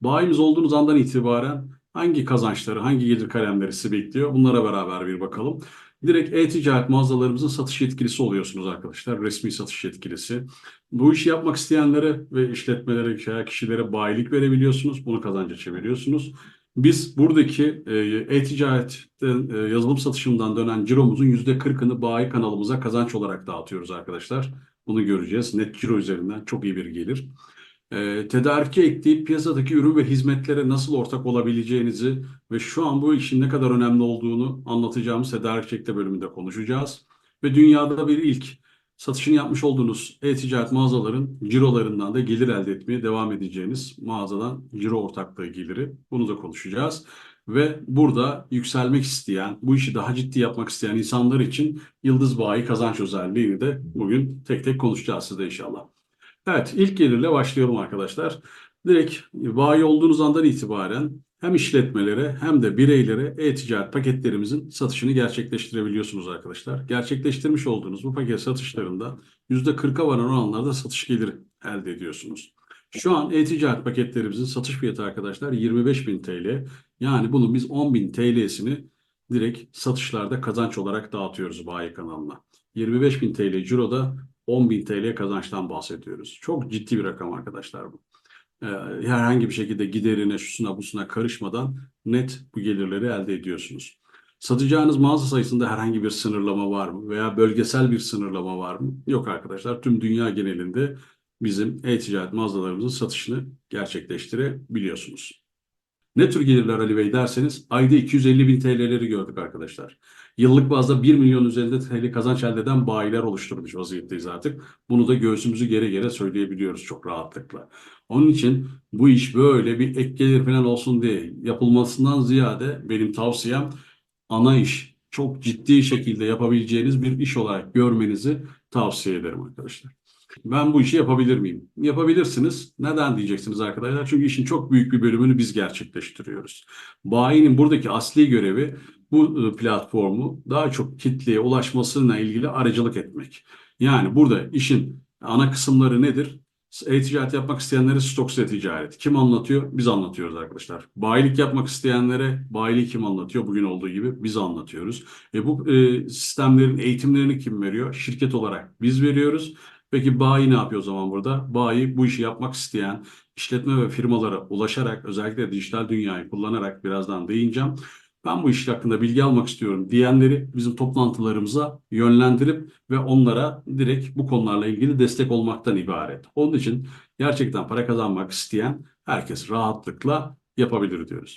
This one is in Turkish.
Bayimiz olduğunuz andan itibaren hangi kazançları, hangi gelir kalemleri sizi bekliyor? Bunlara beraber bir bakalım. Direkt e-ticaret mağazalarımızın satış yetkilisi oluyorsunuz arkadaşlar. Resmi satış yetkilisi. Bu işi yapmak isteyenlere ve işletmelere kişilere bayilik verebiliyorsunuz. Bunu kazanca çeviriyorsunuz. Biz buradaki e, e-ticaretten, e, yazılım satışından dönen ciromuzun %40'ını bayi kanalımıza kazanç olarak dağıtıyoruz arkadaşlar. Bunu göreceğiz. Net ciro üzerinden çok iyi bir gelir. E, tedarikçi ekleyip piyasadaki ürün ve hizmetlere nasıl ortak olabileceğinizi ve şu an bu işin ne kadar önemli olduğunu anlatacağımız tedarikçi ekle bölümünde konuşacağız. Ve dünyada bir ilk satışını yapmış olduğunuz e-ticaret mağazaların cirolarından da gelir elde etmeye devam edeceğiniz mağazadan ciro ortaklığı geliri. Bunu da konuşacağız. Ve burada yükselmek isteyen, bu işi daha ciddi yapmak isteyen insanlar için Yıldız Bayi kazanç özelliğini de bugün tek tek konuşacağız sizde inşallah. Evet, ilk gelirle başlıyorum arkadaşlar. Direkt bayi olduğunuz andan itibaren hem işletmelere hem de bireylere e-ticaret paketlerimizin satışını gerçekleştirebiliyorsunuz arkadaşlar. Gerçekleştirmiş olduğunuz bu paket satışlarında %40'a varan oranlarda satış geliri elde ediyorsunuz. Şu an e-ticaret paketlerimizin satış fiyatı arkadaşlar 25.000 TL. Yani bunun biz 10.000 TL'sini direkt satışlarda kazanç olarak dağıtıyoruz bayi kanalına. 25.000 TL ciroda 10.000 TL kazançtan bahsediyoruz. Çok ciddi bir rakam arkadaşlar bu. Ee, herhangi bir şekilde giderine, şusuna, busuna karışmadan net bu gelirleri elde ediyorsunuz. Satacağınız mağaza sayısında herhangi bir sınırlama var mı? Veya bölgesel bir sınırlama var mı? Yok arkadaşlar. Tüm dünya genelinde bizim e-ticaret mağazalarımızın satışını gerçekleştirebiliyorsunuz. Ne tür gelirler Ali Bey derseniz ayda 250 bin TL'leri gördük arkadaşlar. Yıllık bazda 1 milyon üzerinde TL kazanç elde eden bayiler oluşturmuş vaziyetteyiz artık. Bunu da göğsümüzü gere gere söyleyebiliyoruz çok rahatlıkla. Onun için bu iş böyle bir ek gelir falan olsun diye yapılmasından ziyade benim tavsiyem ana iş çok ciddi şekilde yapabileceğiniz bir iş olarak görmenizi tavsiye ederim arkadaşlar. Ben bu işi yapabilir miyim? Yapabilirsiniz. Neden diyeceksiniz arkadaşlar? Çünkü işin çok büyük bir bölümünü biz gerçekleştiriyoruz. Bayinin buradaki asli görevi bu e, platformu daha çok kitleye ulaşmasına ilgili aracılık etmek. Yani burada işin ana kısımları nedir? E-ticaret yapmak isteyenlere stoksuz e-ticaret. Kim anlatıyor? Biz anlatıyoruz arkadaşlar. Bayilik yapmak isteyenlere bayiliği kim anlatıyor? Bugün olduğu gibi biz anlatıyoruz. E bu e, sistemlerin eğitimlerini kim veriyor? Şirket olarak biz veriyoruz. Peki bayi ne yapıyor o zaman burada? Bayi bu işi yapmak isteyen işletme ve firmalara ulaşarak özellikle dijital dünyayı kullanarak birazdan değineceğim. Ben bu iş hakkında bilgi almak istiyorum diyenleri bizim toplantılarımıza yönlendirip ve onlara direkt bu konularla ilgili destek olmaktan ibaret. Onun için gerçekten para kazanmak isteyen herkes rahatlıkla yapabilir diyoruz.